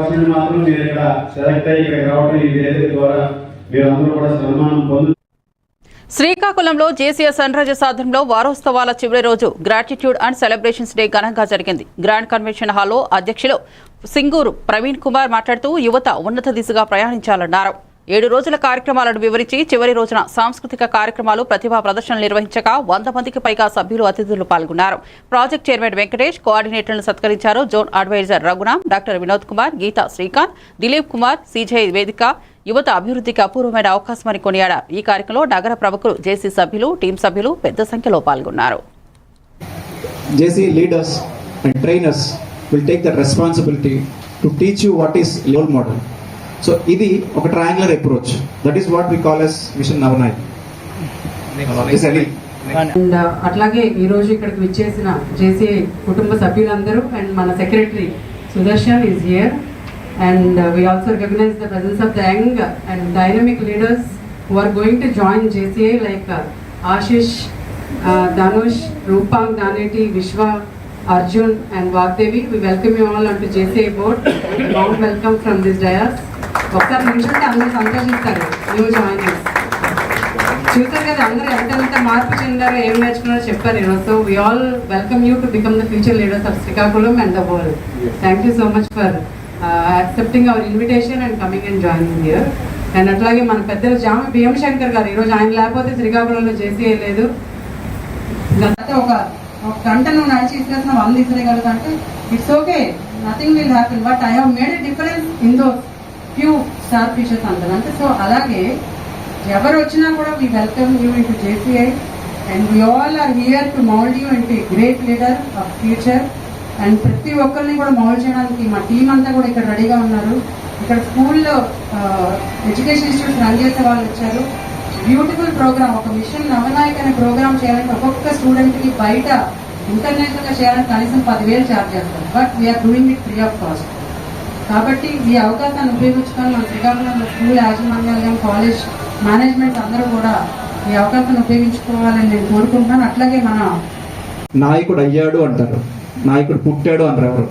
మాత్రం మీరు ఇక్కడ సెలెక్ట్ అయ్యి ఇక్కడ రావడం ఈ వేదిక ద్వారా మీరందరూ కూడా సన్మానం పొందు శ్రీకాకుళంలో జేసీఎస్ సన్రైజర్స్ ఆధ్వర్యంలో వారోత్సవాల చివరి రోజు గ్రాటిట్యూడ్ అండ్ సెలబ్రేషన్స్ డే ఘనంగా జరిగింది. గ్రాండ్ కన్వెన్షన్ హాల్లో అధ్యక్షులు సింగూరు ప్రవీణ్ కుమార్ మాట్లాడుతూ యువత ఉన్నత దిశగా ప్రయాణించాలన్నారు. ఏడు రోజుల కార్యక్రమాలను వివరించి చివరి రోజున సాంస్కృతిక కార్యక్రమాలు ప్రతిభా ప్రదర్శనలు నిర్వహించగా వంద మందికి పైగా సభ్యులు అతిథులు పాల్గొన్నారు. ప్రాజెక్ట్ చైర్మన్ వెంకటేష్ కోఆర్డినేటర్లను సత్కరించారు zone adviser Raghunam doctor Vinod Kumar Geetha Srikanth Dilip Kumar CJ వేదిక యువత అభివృద్ధికి అపూర్వమైన అవకాశమని కొనియాడారు. ఈ కార్యక్రమంలో నగర ప్రముఖులు జేసీ సభ్యులు టీం సభ్యులు పెద్ద సంఖ్యలో పాల్గొన్నారు. JC leaders and will take the responsibility to teach you what is role model. So ఇది ఒక triangular approach that is what we call as mission Navanayak and అట్లాగే ఈ రోజు ఇక్కడికి విచ్చేసిన జేసీ కుటుంబ సభ్యులందరూ అండ్ మన secretary Sudarshan is here and we also recognise the presence of the young and dynamic leaders who are going to join JCI like Ashish Dhanush Rupang Daneti Vishwa Arjun and Vagdevi we welcome you all అంటూ JCI board welcome from this dais ఒకసారి నిమిషంటే అందరూ సంతోషిస్తారు. New joiners చూసారు కదా అందరూ ఎంత ఎంత మార్పు చెందారో ఏం నేర్చుకున్నారో చెప్పారు ఈరోజు. So we all welcome you to become the future leaders of Srikakulam and the world thank you so much for accepting our invitation and coming and joining here and అట్లాగే మన పెద్దలు జామి బిఎం శంకర్ గారు ఈరోజు ఆయన లేకపోతే శ్రీకాకుళంలో చేసి లేదు గత ఒక ఒక గంట నువ్వు నడిచి ఇసుకేసిన వంద ఇసిరేయగలుగుతా అంటే it's okay nothing will happen but I have made a difference in those few starfishes అంటారు అంటే సో అలాగే ఎవరు వచ్చినా కూడా we welcome you into JCI and we all are here to mould you into great leader of future and ప్రతి ఒక్కరిని కూడా mould చేయడానికి మా టీం అంతా కూడా ఇక్కడ రెడీగా ఉన్నారు. ఇక్కడ స్కూల్లో ఎడ్యుకేషన్ ఇన్స్టిట్యూట్స్ రన్ చేసే వాళ్ళు వచ్చారు. బ్యూటిఫుల్ ప్రోగ్రామ్ ఒక మిషన్ నవనాయక్ అనే ప్రోగ్రామ్ చేయాలంటే ఒక్కొక్క స్టూడెంట్కి బయట ఇంటర్నేషనల్గా చేయాలని కనీసం పదివేలు ఛార్జ్ చేస్తారు. But we are doing it free of cost కాబట్టి ఈ అవకాశాన్ని ఉపయోగించుకొని మన శ్రీకాకుళంలో స్కూల్ యాజమాన్యాలయం కాలేజ్ మేనేజ్మెంట్ అందరూ కూడా ఈ అవకాశాన్ని ఉపయోగించుకోవాలని నేను కోరుకుంటున్నాను. అట్లాగే మన నాయకుడు అయ్యాడు అంటారు. నాయకుడు పుట్టాడు అంటారు ఎవరు?